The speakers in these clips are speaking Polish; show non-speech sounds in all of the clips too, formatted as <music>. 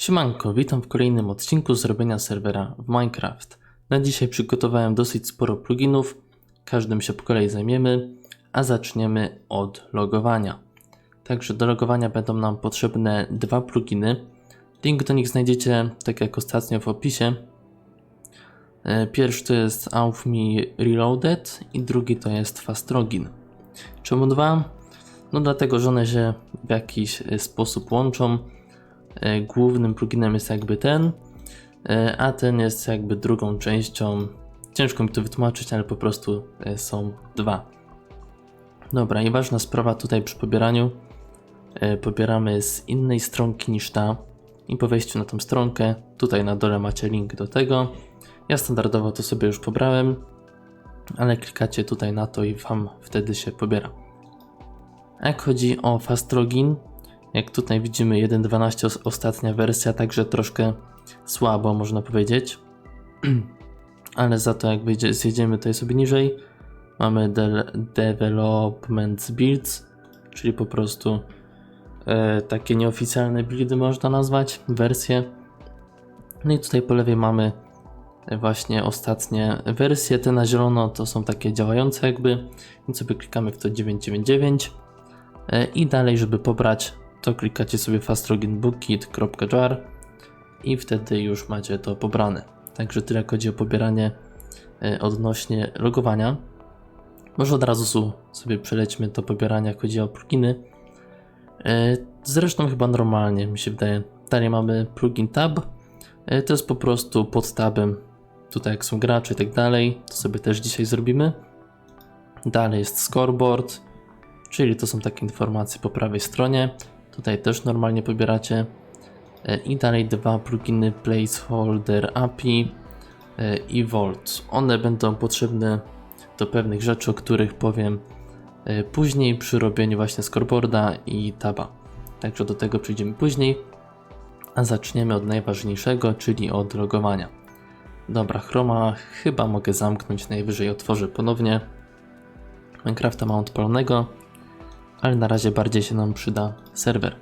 Siemanko, witam w kolejnym odcinku zrobienia serwera w Minecraft. Na dzisiaj przygotowałem dosyć sporo pluginów, każdym się po kolei zajmiemy, a zaczniemy od logowania. Także do logowania będą nam potrzebne dwa pluginy. Link do nich znajdziecie, tak jak ostatnio w opisie. E, Pierwszy to jest AuFme Reloaded i drugi to jest FastLogin. Czemu dwa? No dlatego, że one się w jakiś e, sposób łączą. E, Głównym pluginem jest jakby ten, e, a ten jest jakby drugą częścią. Ciężko mi to wytłumaczyć, ale po prostu e, są dwa. Dobra, i ważna sprawa tutaj przy pobieraniu. Pobieramy z innej stronki niż ta. I po wejściu na tą stronkę, tutaj na dole macie link do tego. Ja standardowo to sobie już pobrałem, ale klikacie tutaj na to i Wam wtedy się pobiera. Jak chodzi o Fast Login, jak tutaj widzimy 1.12 os- ostatnia wersja, także troszkę słabo można powiedzieć. <clears throat> Ale za to jak wyjdzie, zjedziemy tutaj sobie niżej, mamy de- Development Builds, czyli po prostu e, takie nieoficjalne buildy można nazwać, wersje. No i tutaj po lewej mamy właśnie ostatnie wersje. Te na zielono to są takie działające jakby, więc sobie klikamy w to 999 E, i dalej, żeby pobrać, to klikacie sobie fastroginbookit.jar i wtedy już macie to pobrane. Także tyle chodzi o pobieranie e, odnośnie logowania. Może od razu sobie przelećmy to pobieranie, jak chodzi o pluginy. E, Zresztą chyba normalnie, mi się wydaje. Dalej mamy plugin tab. E, To jest po prostu pod tabem. Tutaj jak są gracze i tak dalej, to sobie też dzisiaj zrobimy. Dalej jest scoreboard, czyli to są takie informacje po prawej stronie. Tutaj też normalnie pobieracie. E, I dalej dwa pluginy Placeholder API e, i Vault. One będą potrzebne do pewnych rzeczy, o których powiem e, później przy robieniu właśnie scoreboarda i taba. Także do tego przejdziemy później. A zaczniemy od najważniejszego, czyli od logowania. Dobra, Chroma chyba mogę zamknąć, najwyżej otworzę ponownie. Minecrafta mam odpalonego, ale na razie bardziej się nam przyda serwer.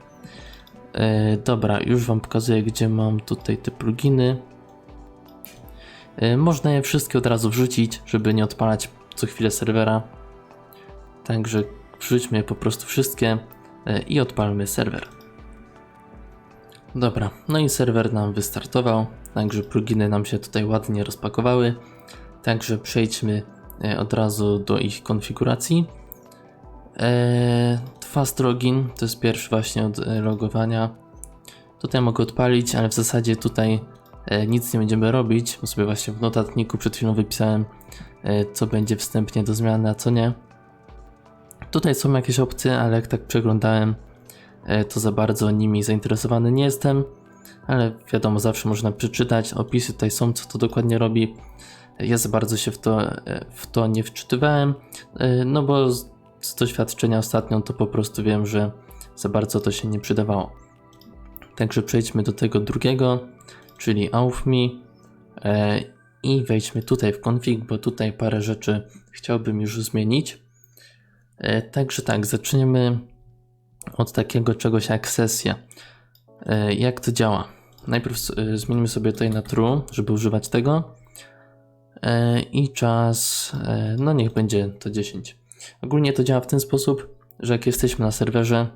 E, dobra, już Wam pokazuję, gdzie mam tutaj te pluginy. E, można je wszystkie od razu wrzucić, żeby nie odpalać co chwilę serwera. Także wrzućmy je po prostu wszystkie e, i odpalmy serwer. Dobra, no i serwer nam wystartował, także pluginy nam się tutaj ładnie rozpakowały. Także przejdźmy od razu do ich konfiguracji. Eee, Fast Login to jest pierwszy właśnie od e, logowania. Tutaj mogę odpalić, ale w zasadzie tutaj e, nic nie będziemy robić, bo sobie właśnie w notatniku przed chwilą wypisałem, e, co będzie wstępnie do zmiany, a co nie. Tutaj są jakieś opcje, ale jak tak przeglądałem, e, to za bardzo nimi zainteresowany nie jestem, ale wiadomo, zawsze można przeczytać. Opisy tutaj są, co to dokładnie robi. Ja za bardzo się w to, e, w to nie wczytywałem, e, no bo z, doświadczenia ostatnio to po prostu wiem, że za bardzo to się nie przydawało. Także przejdźmy do tego drugiego, czyli AuFme e, i wejdźmy tutaj w config, bo tutaj parę rzeczy chciałbym już zmienić. E, także tak, zaczniemy od takiego czegoś jak sesja. E, jak to działa? Najpierw e, zmienimy sobie tutaj na true, żeby używać tego. E, I czas, e, no niech będzie to 10. Ogólnie to działa w ten sposób, że jak jesteśmy na serwerze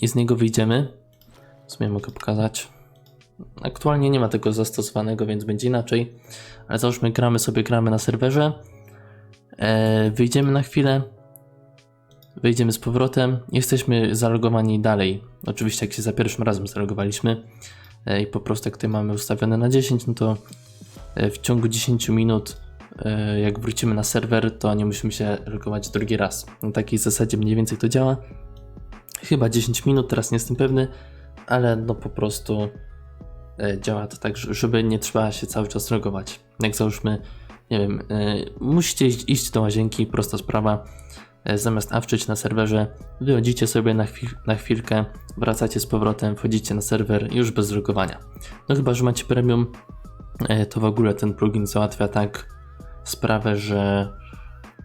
i z niego wyjdziemy, w sumie mogę pokazać. Aktualnie nie ma tego zastosowanego, więc będzie inaczej, ale załóżmy gramy sobie, gramy na serwerze, e, wyjdziemy na chwilę, wyjdziemy z powrotem, jesteśmy zalogowani dalej. Oczywiście jak się za pierwszym razem zalogowaliśmy e, i po prostu jak tutaj mamy ustawione na 10, no to e, w ciągu 10 minut jak wrócimy na serwer, to nie musimy się logować drugi raz. Na takiej zasadzie mniej więcej to działa. Chyba 10 minut, teraz nie jestem pewny, ale no po prostu e, działa to tak, że- żeby nie trzeba się cały czas logować. Jak załóżmy, nie wiem, e, musicie iść, do łazienki, prosta sprawa. E, Zamiast awczyć na serwerze, wychodzicie sobie na, chwil, na chwilkę, wracacie z powrotem, wchodzicie na serwer już bez logowania. No chyba, że macie premium, e, to w ogóle ten plugin załatwia tak sprawę, że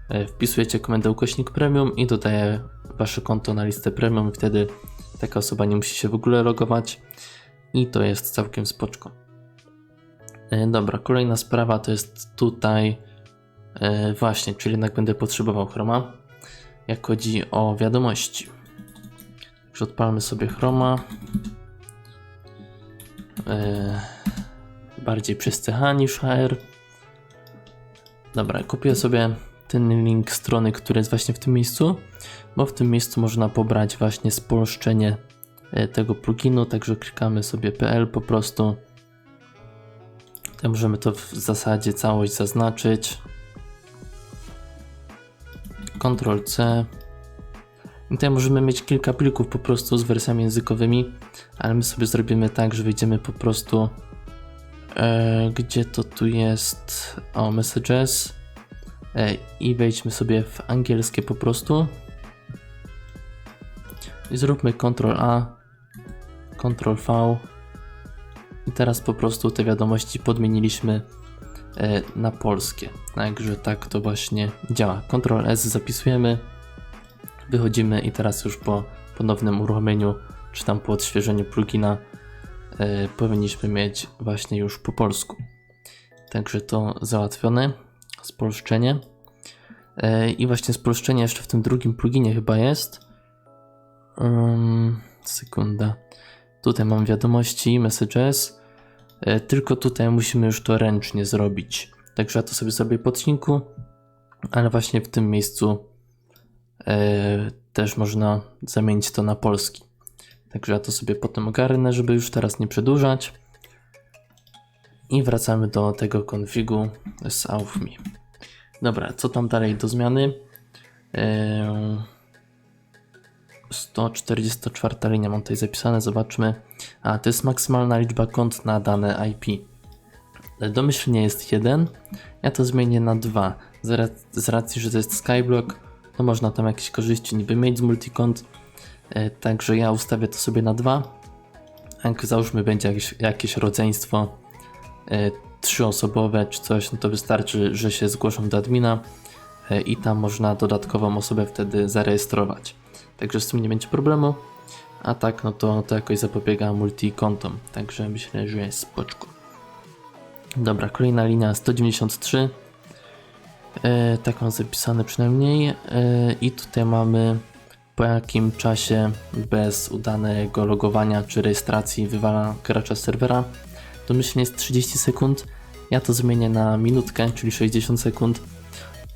e, wpisujecie komendę ukośnik premium i dodaje wasze konto na listę premium i wtedy taka osoba nie musi się w ogóle logować. i to jest całkiem spoczko. E, Dobra, kolejna sprawa to jest tutaj e, właśnie, czyli jednak będę potrzebował Chroma, jak chodzi o wiadomości. Także odpalmy sobie Chroma. Bardziej przez CH niż HR. Dobra, kupię sobie ten link strony, który jest właśnie w tym miejscu, bo w tym miejscu można pobrać właśnie spolszczenie e, tego pluginu, także klikamy sobie PL po prostu. Tutaj możemy to w zasadzie całość zaznaczyć. Ctrl C. I tutaj możemy mieć kilka plików po prostu z wersjami językowymi, ale my sobie zrobimy tak, że wejdziemy po prostu e, gdzie to tu jest? O messages. E, i wejdźmy sobie w angielskie po prostu. I zróbmy Ctrl A Ctrl V. I teraz po prostu te wiadomości podmieniliśmy e, na polskie. Także tak to właśnie działa. Ctrl S zapisujemy, wychodzimy i teraz już po ponownym uruchomieniu czy tam po odświeżeniu plugina powinniśmy mieć właśnie już po polsku. Także to załatwione, spolszczenie. E, I właśnie spolszczenie jeszcze w tym drugim pluginie chyba jest. Um, sekunda. Tutaj mam wiadomości, messages. E, Tylko tutaj musimy już to ręcznie zrobić. Także ja to sobie zrobię po odcinku, ale właśnie w tym miejscu e, też można zamienić to na polski. Także ja to sobie potem ogarnę, żeby już teraz nie przedłużać. I wracamy do tego konfigu z AuFMI. Dobra, co tam dalej do zmiany? Eee, 144 linia mam tutaj zapisane, zobaczmy. A, to jest maksymalna liczba kont na dane IP. Domyślnie jest 1, ja to zmienię na 2. Z, ra- z racji, że to jest Skyblock, to można tam jakieś korzyści niby mieć z multikont. E, także ja ustawię to sobie na 2. Jak załóżmy będzie jakieś, jakieś rodzeństwo e, trzyosobowe czy coś, no to wystarczy, że się zgłoszą do admina e, i tam można dodatkową osobę wtedy zarejestrować. Także z tym nie będzie problemu. A tak, no to, to jakoś zapobiega multikontom. Także myślę, że jest spoczko. Dobra, kolejna linia 193. E, tak mam zapisane przynajmniej. I tutaj mamy po jakim czasie bez udanego logowania czy rejestracji wywala gracza serwera. Domyślnie jest 30 sekund. Ja to zmienię na minutkę, czyli 60 sekund.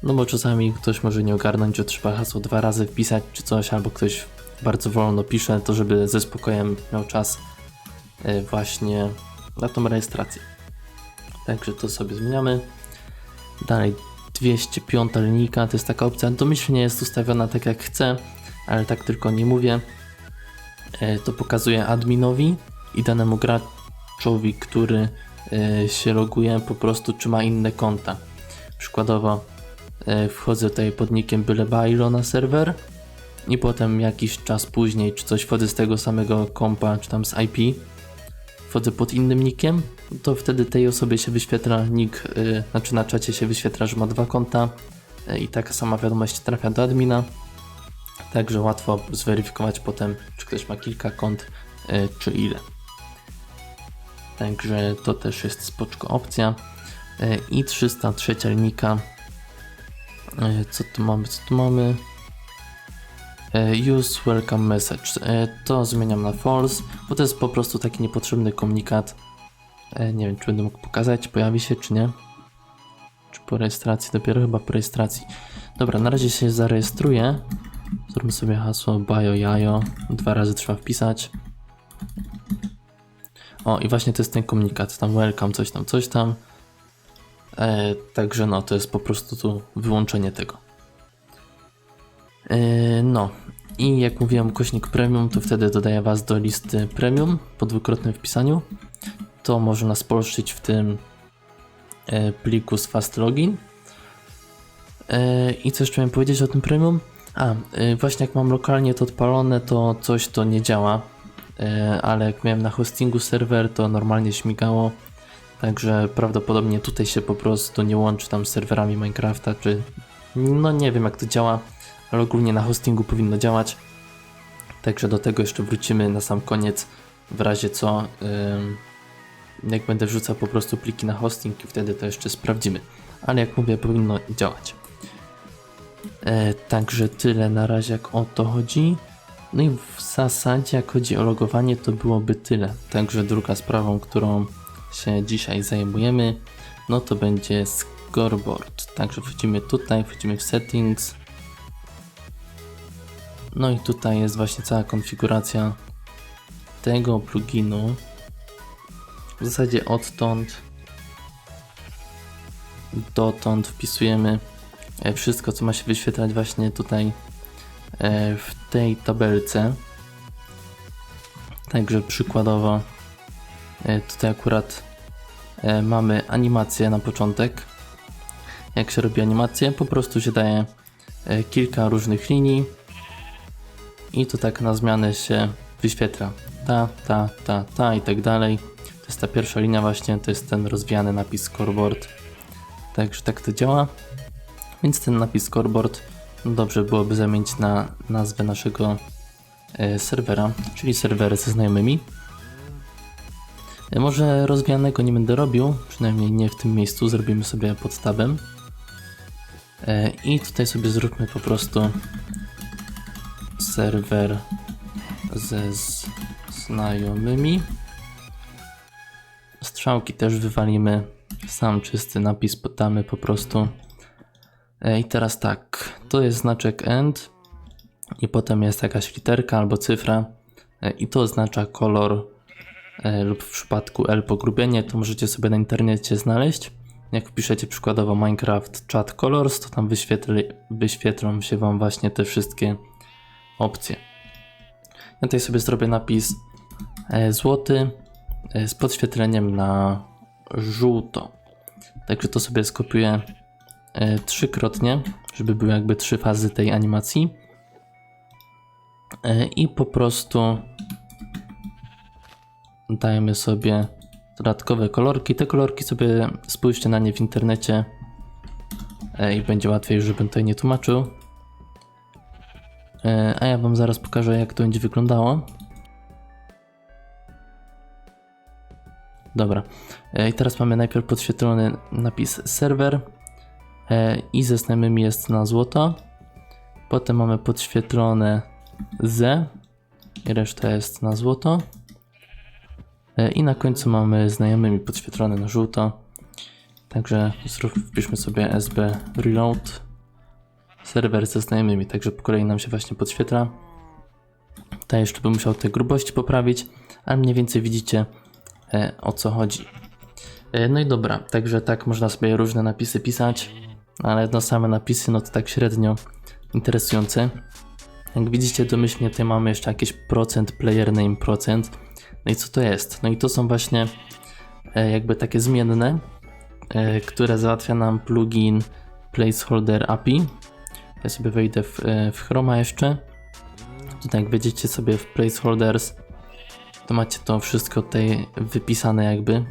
No bo czasami ktoś może nie ogarnąć, że trzeba hasło dwa razy wpisać czy coś, albo ktoś bardzo wolno pisze, to żeby ze spokojem miał czas e, właśnie na tą rejestrację. Także to sobie zmieniamy. Dalej 205 linijka to jest taka opcja, domyślnie jest ustawiona tak jak chcę, ale tak tylko nie mówię. E, To pokazuje adminowi i danemu graczowi, który e, się loguje, po prostu czy ma inne konta. Przykładowo e, wchodzę tutaj pod nickiem byle Bailo na serwer i potem jakiś czas później, czy coś wchodzę z tego samego kompa, czy tam z IP, wchodzę pod innym nickiem, to wtedy tej osobie się wyświetla nick, znaczy na czacie się wyświetla, że ma dwa konta i taka sama wiadomość trafia do admina. Także łatwo zweryfikować potem, czy ktoś ma kilka kont, y, czy ile. Także to też jest spoczko opcja. Y, I 303 linijka. Y, Co tu mamy? Co tu mamy? E, Use welcome message. E, To zmieniam na false, bo to jest po prostu taki niepotrzebny komunikat. E, Nie wiem, czy będę mógł pokazać, pojawi się, czy nie. Czy po rejestracji? Dopiero chyba po rejestracji. Dobra, na razie się zarejestruję. Zróbmy sobie hasło bio jajo. Dwa razy trzeba wpisać. O, i właśnie to jest ten komunikat. Tam welcome, coś tam, coś tam. E, także no, to jest po prostu tu wyłączenie tego. Yy, No i jak mówiłem, kośnik premium, to wtedy dodaję Was do listy premium po dwukrotnym wpisaniu. To można spolszczyć w tym e, pliku z fast login. E, I co jeszcze miałem powiedzieć o tym premium? A, e, właśnie jak mam lokalnie to odpalone, to coś to nie działa. E, Ale jak miałem na hostingu serwer, to normalnie śmigało. Także prawdopodobnie tutaj się po prostu nie łączy tam z serwerami Minecrafta, czy no nie wiem jak to działa ale ogólnie na hostingu powinno działać. Także do tego jeszcze wrócimy na sam koniec, w razie co, jak będę wrzucał po prostu pliki na hosting i wtedy to jeszcze sprawdzimy. Ale jak mówię, powinno działać. E, także tyle na razie jak o to chodzi. No i w zasadzie jak chodzi o logowanie to byłoby tyle. Także druga sprawą, którą się dzisiaj zajmujemy, no to będzie scoreboard. Także wchodzimy tutaj, wchodzimy w settings. No i tutaj jest właśnie cała konfiguracja tego pluginu. W zasadzie odtąd dotąd wpisujemy wszystko, co ma się wyświetlać właśnie tutaj e, w tej tabelce. Także przykładowo e, tutaj akurat e, mamy animację na początek. Jak się robi animację, po prostu się daje e, kilka różnych linii i to tak na zmianę się wyświetla. Ta, ta, ta, ta i tak dalej. To jest ta pierwsza linia właśnie, to jest ten rozwijany napis scoreboard. Także tak to działa. Więc ten napis scoreboard dobrze byłoby zamienić na nazwę naszego e, serwera, czyli serwery ze znajomymi. E, może rozwijanego nie będę robił, przynajmniej nie w tym miejscu, zrobimy sobie pod tabem. E, I tutaj sobie zróbmy po prostu serwer ze znajomymi. Strzałki też wywalimy. Sam czysty napis podamy po prostu. I teraz tak, to jest znaczek end i potem jest jakaś literka albo cyfra i to oznacza kolor e, lub w przypadku L pogrubienie, to możecie sobie na internecie znaleźć. Jak wpiszecie przykładowo Minecraft Chat Colors, to tam wyświetli, wyświetlą się Wam właśnie te wszystkie opcje. Ja tutaj sobie zrobię napis e, złoty e, z podświetleniem na żółto. Także to sobie skopiuję trzykrotnie, żeby były jakby trzy fazy tej animacji. E, I po prostu dajemy sobie dodatkowe kolorki. Te kolorki sobie spójrzcie na nie w internecie e, i będzie łatwiej, żebym tutaj nie tłumaczył. E, A ja Wam zaraz pokażę, jak to będzie wyglądało. Dobra. E, I teraz mamy najpierw podświetlony napis serwer e, i ze znajomymi jest na złoto. Potem mamy podświetlone Z i reszta jest na złoto. E, I na końcu mamy znajomymi podświetlone na żółto. Także wpiszmy sobie SB reload serwer ze znajomymi, także po kolei nam się właśnie podświetla. Tutaj jeszcze bym musiał te grubości poprawić, ale mniej więcej widzicie e, o co chodzi. E, no i dobra, także tak można sobie różne napisy pisać, ale no same napisy no to tak średnio interesujące. Jak widzicie domyślnie tutaj mamy jeszcze jakieś procent, player name procent. No i co to jest? No i to są właśnie e, jakby takie zmienne, e, które załatwia nam plugin placeholder API. Ja sobie wejdę w, e, w Chroma jeszcze. Tutaj jak wejdziecie sobie w placeholders, to macie to wszystko tutaj wypisane jakby.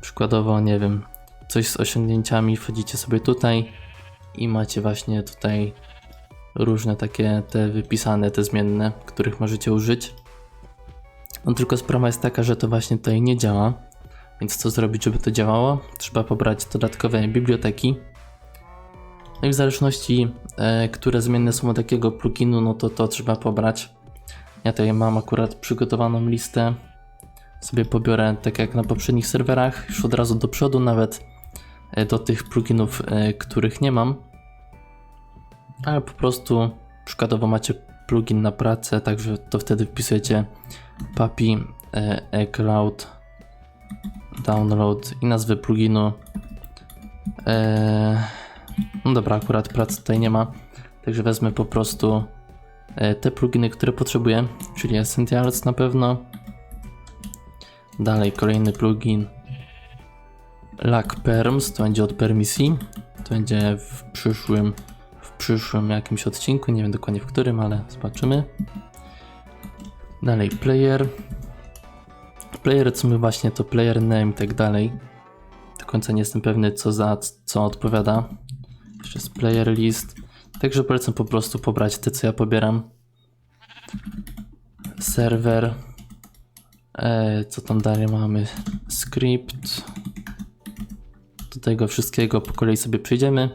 Przykładowo, nie wiem, coś z osiągnięciami, wchodzicie sobie tutaj i macie właśnie tutaj różne takie te wypisane, te zmienne, których możecie użyć. No tylko sprawa jest taka, że to właśnie tutaj nie działa. Więc co zrobić, żeby to działało? Trzeba pobrać dodatkowe biblioteki. No i w zależności, e, które zmienne są od takiego pluginu, no to to trzeba pobrać. Ja tutaj mam akurat przygotowaną listę. Sobie pobiorę, tak jak na poprzednich serwerach, już od razu do przodu, nawet do tych pluginów, e, których nie mam. Ale po prostu przykładowo macie plugin na pracę, także to wtedy wpisujecie papi e, eCloud download i nazwę pluginu. E, no dobra, akurat pracy tutaj nie ma, także wezmę po prostu e, te pluginy, które potrzebuję, czyli Essentials na pewno. Dalej kolejny plugin Lack Perms, to będzie od permisji. To będzie w przyszłym, w przyszłym jakimś odcinku, nie wiem dokładnie w którym, ale zobaczymy. Dalej player. Player, co my właśnie to player name i tak dalej. Do końca nie jestem pewny, co za co odpowiada. Jeszcze jest player list. Także polecam po prostu pobrać te, co ja pobieram. Serwer. E, co tam dalej mamy? Script. Do tego wszystkiego po kolei sobie przejdziemy,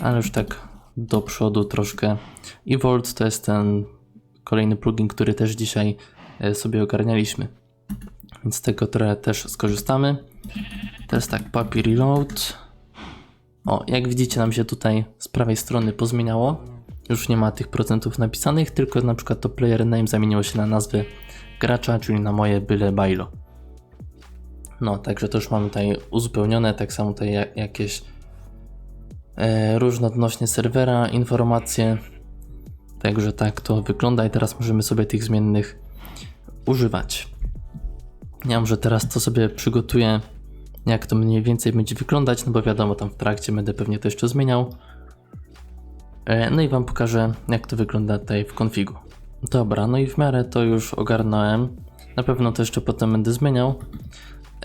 ale już tak do przodu troszkę. Evolve to jest ten kolejny plugin, który też dzisiaj e, sobie ogarnialiśmy. Więc z tego trochę też skorzystamy. Teraz tak, papier reload. O, jak widzicie nam się tutaj z prawej strony pozmieniało. Już nie ma tych procentów napisanych, tylko na przykład to player name zamieniło się na nazwę gracza, czyli na moje byle bailo. No, także to już mamy tutaj uzupełnione, tak samo tutaj ja- jakieś e, różne odnośnie serwera, informacje. Także tak to wygląda i teraz możemy sobie tych zmiennych używać. Ja może teraz to sobie przygotuję, jak to mniej więcej będzie wyglądać, no bo wiadomo, tam w trakcie będę pewnie to jeszcze zmieniał. E, No i Wam pokażę, jak to wygląda tutaj w konfigu. Dobra, no i w miarę to już ogarnąłem. Na pewno to jeszcze potem będę zmieniał.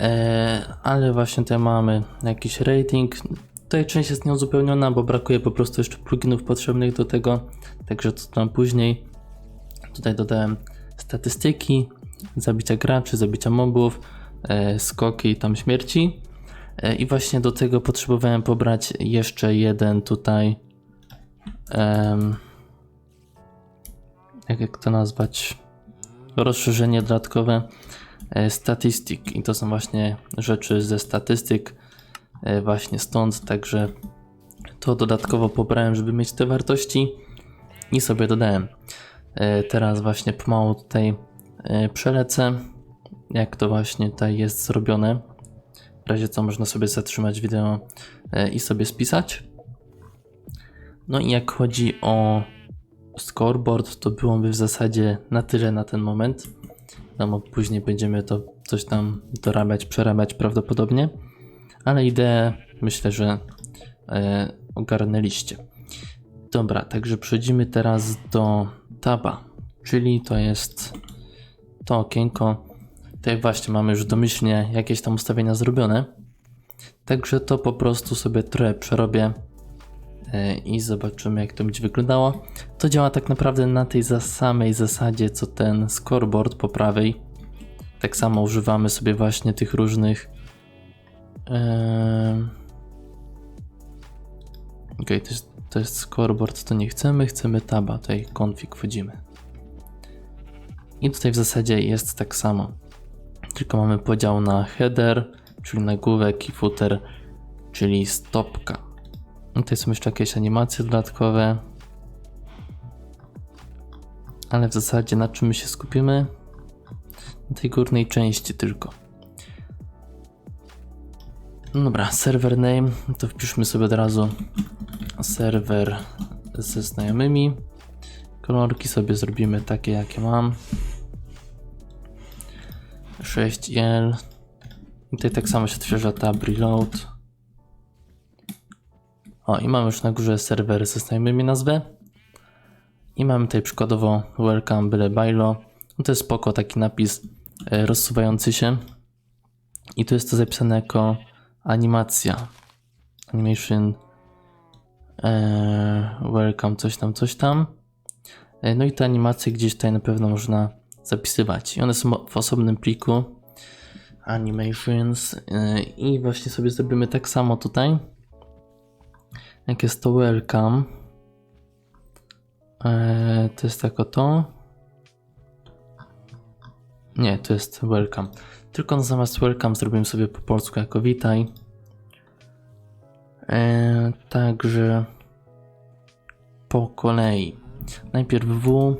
E, ale właśnie tutaj mamy jakiś rating. Tutaj część jest nieuzupełniona, bo brakuje po prostu jeszcze pluginów potrzebnych do tego. Także to tam później. Tutaj dodałem statystyki, zabicia graczy, zabicia mobów, e, skoki i tam śmierci. E, I właśnie do tego potrzebowałem pobrać jeszcze jeden tutaj. jak, to nazwać? Rozszerzenie dodatkowe statystyk. I to są właśnie rzeczy ze statystyk, e, właśnie stąd. Także to dodatkowo pobrałem, żeby mieć te wartości i sobie dodałem. E, Teraz właśnie pomału tutaj e, przelecę, jak to właśnie tutaj jest zrobione. W razie co można sobie zatrzymać wideo e, i sobie spisać. No i jak chodzi o scoreboard, to byłoby w zasadzie na tyle na ten moment. No, później będziemy to coś tam dorabiać, przerabiać prawdopodobnie, ale ideę myślę, że e, ogarnęliście. Dobra, także przechodzimy teraz do taba, czyli to jest to okienko. Tutaj właśnie mamy już domyślnie jakieś tam ustawienia zrobione. Także to po prostu sobie trochę przerobię i zobaczymy jak to będzie wyglądało. To działa tak naprawdę na tej samej zasadzie co ten scoreboard po prawej. Tak samo używamy sobie właśnie tych różnych em, Okej, to, jest, to jest scoreboard, to nie chcemy, chcemy taba, tutaj config wchodzimy. I tutaj w zasadzie jest tak samo. Tylko mamy podział na header, czyli nagłówek i footer, czyli stopka. I tutaj są jeszcze jakieś animacje dodatkowe. Ale w zasadzie na czym my się skupimy? Na tej górnej części tylko. No dobra, server name, to wpiszmy sobie od razu serwer ze znajomymi. Kolorki sobie zrobimy takie, jakie mam. 6L. I tutaj tak samo się odświeża tab reload. O, i mamy już na górze serwer ze znajomymi nazwę. I mamy tutaj przykładowo welcome byle bailo. No to jest spoko, taki napis e, rozsuwający się. I tu jest to zapisane jako animacja. Animation e, welcome coś tam, coś tam. E, no i te animacje gdzieś tutaj na pewno można zapisywać. I one są w osobnym pliku animations i właśnie sobie zrobimy tak samo tutaj. Jak jest to welcome. E, to jest tak oto. Nie, to jest welcome. Tylko zamiast welcome zrobimy sobie po polsku jako witaj. E, także po kolei. Najpierw W,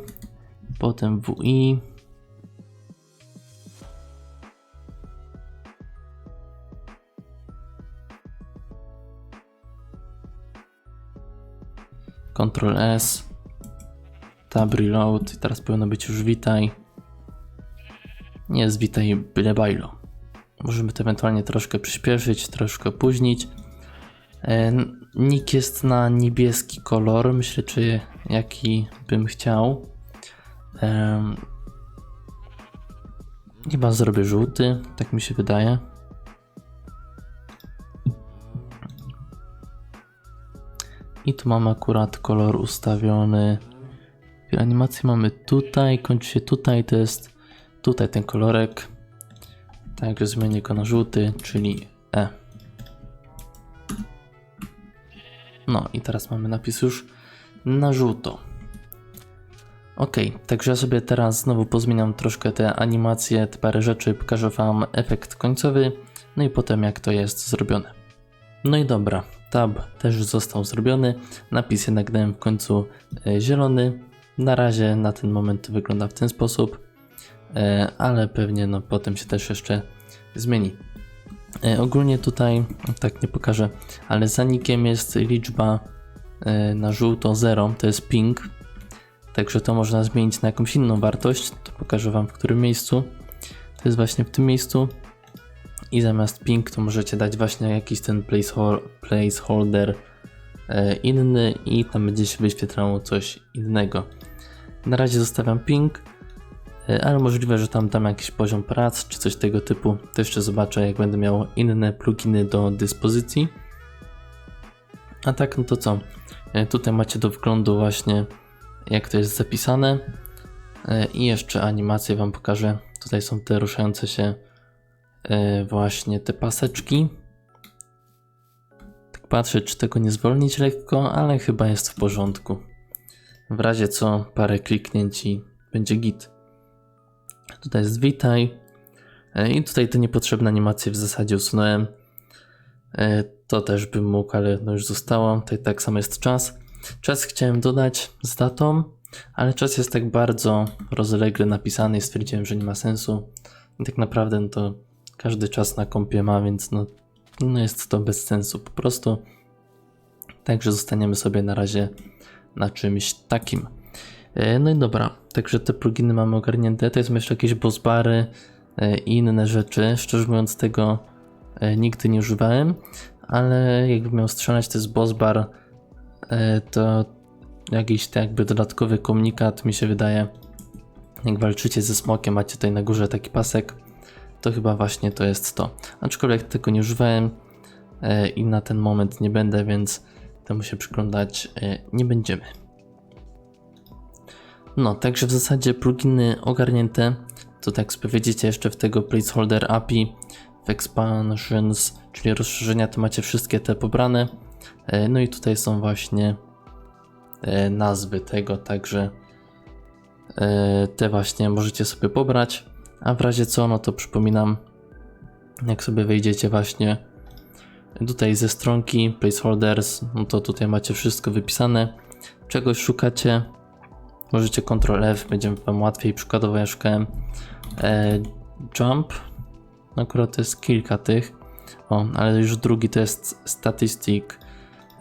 potem WI. Ctrl S, Tab Reload i teraz powinno być już witaj. Nie jest witaj byle bajlo. Możemy to ewentualnie troszkę przyspieszyć, troszkę opóźnić. E, Nick jest na niebieski kolor. Myślę, czy jaki bym chciał. Em, Chyba zrobię żółty, tak mi się wydaje. I tu mam akurat kolor ustawiony. Animację mamy tutaj, kończy się tutaj, to jest Tutaj ten kolorek. Także zmienię go na żółty, czyli E. No i teraz mamy napis już na żółto. Ok, także ja sobie teraz znowu pozmieniam troszkę te animacje, te parę rzeczy, pokażę Wam efekt końcowy, no i potem jak to jest zrobione. No i dobra, tab też został zrobiony, napis jednak dałem w końcu e, zielony. Na razie na ten moment to wygląda w ten sposób, e, ale pewnie no, potem się też jeszcze zmieni. E, ogólnie tutaj, tak nie pokażę, ale za nickiem jest liczba na żółto 0, to jest ping, Także to można zmienić na jakąś inną wartość. To pokażę Wam w którym miejscu. To jest właśnie w tym miejscu. I zamiast ping to możecie dać właśnie jakiś ten placehol- placeholder e, inny i tam będzie się wyświetlało coś innego. Na razie zostawiam ping, e, ale możliwe, że tam dam jakiś poziom prac czy coś tego typu. To jeszcze zobaczę jak będę miał inne pluginy do dyspozycji. A tak, no to co? E, Tutaj macie do wglądu właśnie jak to jest zapisane. I jeszcze animację Wam pokażę. Tutaj są te ruszające się właśnie te paseczki. Tak patrzę, czy tego nie zwolnić lekko, ale chyba jest w porządku. W razie co, parę kliknięć i będzie git. Tutaj jest witaj. E, I tutaj te niepotrzebne animacje w zasadzie usunąłem. E, To też bym mógł, ale no już zostało. Tutaj tak samo jest czas. Czas chciałem dodać z datą, ale czas jest tak bardzo rozlegle napisany i stwierdziłem, że nie ma sensu. I tak naprawdę no to każdy czas na kompie ma, więc no, no jest to bez sensu po prostu. Także zostaniemy sobie na razie na czymś takim. E, No i dobra, także te pluginy mamy ogarnięte. To jest jeszcze jakieś bossbary e, i inne rzeczy. Szczerze mówiąc tego e, nigdy nie używałem, ale jakbym miał strzelać to jest bossbar to jakiś tak jakby dodatkowy komunikat mi się wydaje. Jak walczycie ze smokiem, macie tutaj na górze taki pasek, to chyba właśnie to jest to. Aczkolwiek tego nie używałem e, i na ten moment nie będę, więc temu się przyglądać e, nie będziemy. No, także w zasadzie pluginy ogarnięte. To tak sobie widzicie jeszcze w tego placeholder API, w expansions, czyli rozszerzenia, to macie wszystkie te pobrane. E, No i tutaj są właśnie nazwy tego, także te właśnie możecie sobie pobrać. A w razie co, no to przypominam, jak sobie wejdziecie właśnie tutaj ze stronki placeholders, no to tutaj macie wszystko wypisane. Czegoś szukacie, możecie Ctrl F, będzie wam łatwiej. Przykładowo ja szukałem e, jump, akurat to jest kilka tych, o, ale już drugi to jest statistic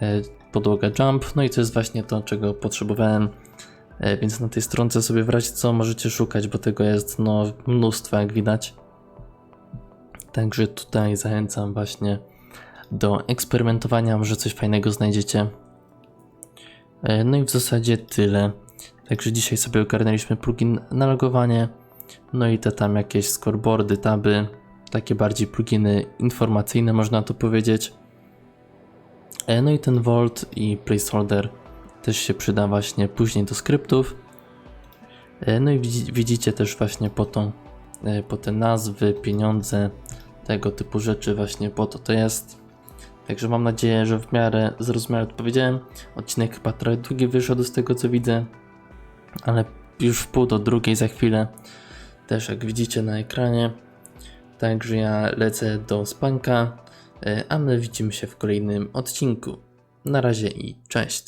e, podłoga jump, no i to jest właśnie to, czego potrzebowałem. E, Więc na tej stronce sobie w razie co możecie szukać, bo tego jest no mnóstwo, jak widać. Także tutaj zachęcam właśnie do eksperymentowania, może coś fajnego znajdziecie. E, No i w zasadzie tyle. Także dzisiaj sobie ogarnęliśmy plugin na logowanie, no i te tam jakieś scoreboardy, taby, takie bardziej pluginy informacyjne można to powiedzieć. E, No i ten Vault i placeholder też się przyda właśnie później do skryptów. E, No i widzi- widzicie też właśnie po, tą, e, po te nazwy, pieniądze, tego typu rzeczy właśnie po to to jest. Także mam nadzieję, że w miarę zrozumiale odpowiedziałem. Odcinek chyba trochę długi wyszedł z tego co widzę, ale już w pół do drugiej za chwilę. Też jak widzicie na ekranie. Także ja lecę do spanka, e, a my widzimy się w kolejnym odcinku. Na razie i cześć.